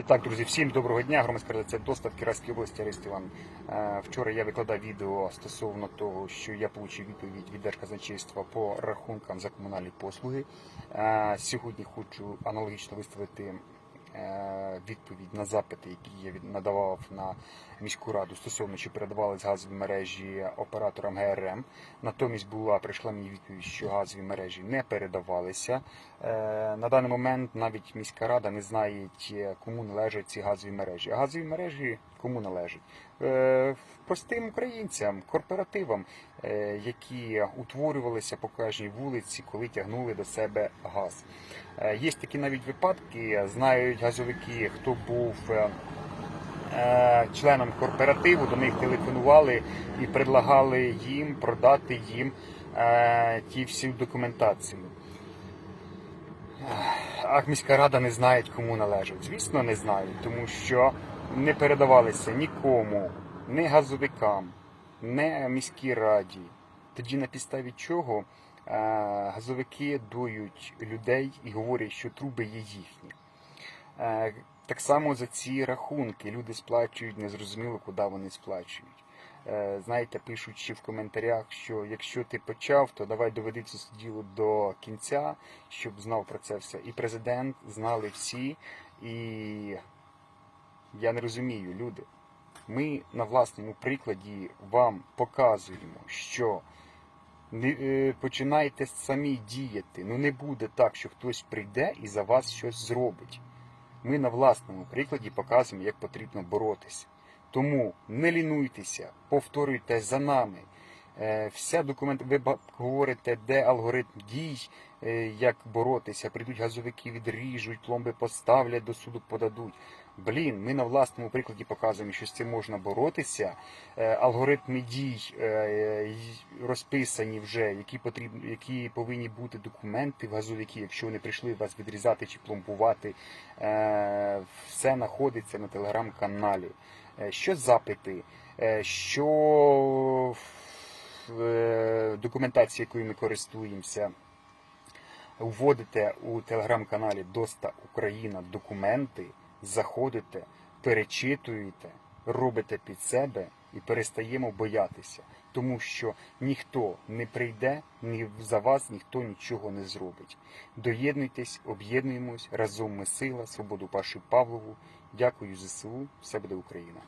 І так, друзі, всім доброго дня. Громадська організація достав Кіровської області Арест Іван. Е, Вчора я викладав відео стосовно того, що я отримав відповідь від Держказначейства по рахункам за комунальні послуги. Е, Сьогодні хочу аналогічно виставити відповідь на запити, які я надавав на міську раду стосовно чи передавались газові мережі операторам ГРМ. Натомість була прийшла мені відповідь, що газові мережі не передавалися. Е, На даний момент навіть міська рада не знає, е, кому належать ці газові мережі. А газові мережі кому належать? Е, Простим українцям, корпоративам, е, які утворювалися по кожній вулиці, коли тягнули до себе газ. Е, Є такі навіть випадки, знають газовики, хто був. членам корпоративу, до них телефонували і предлагали їм продати їм ті всю документацію. А міська рада не знає, кому належать. Звісно, не знають, тому що не передавалися нікому, ні газовикам, ні міській раді. Тоді на підставі чого е, газовики дують людей і говорять, що труби є їхні. Е, Так само за ці рахунки люди сплачують незрозуміло, куди вони сплачують. Е, Знаєте, пишуть ще в коментарях, що якщо ти почав, то давай доведи це діло до кінця, щоб знав про це все. І президент знали всі. І я не розумію, люди. Ми на власному прикладі вам показуємо, що не, е, починайте самі діяти. Ну не буде так, що хтось прийде і за вас щось зробить. Ми на власному прикладі показуємо, як потрібно боротися. Тому не лінуйтеся, повторюйте за нами. Е, Вся документ, ви говорите, де алгоритм дій, е, як боротися. Прийдуть газовики, відріжуть, пломби поставлять, до суду подадуть. Блін, ми на власному прикладі показуємо, що з цим можна боротися. Е, Алгоритми дій розписані вже, які потрібні, які повинні бути документи в газовики, якщо вони прийшли вас відрізати чи пломбувати. Все знаходиться на телеграм-каналі. Що запити, що е, документація, якою ми користуємося, вводите у телеграм-каналі Доста Україна документи, заходите, перечитуєте, робите під себе і перестаємо боятися, тому що ніхто не прийде, ні за вас ніхто нічого не зробить. Доєднуйтесь, об'єднуємось, разом ми сила, свободу Пашу Павлову. Дякую ЗСУ, все буде Україна.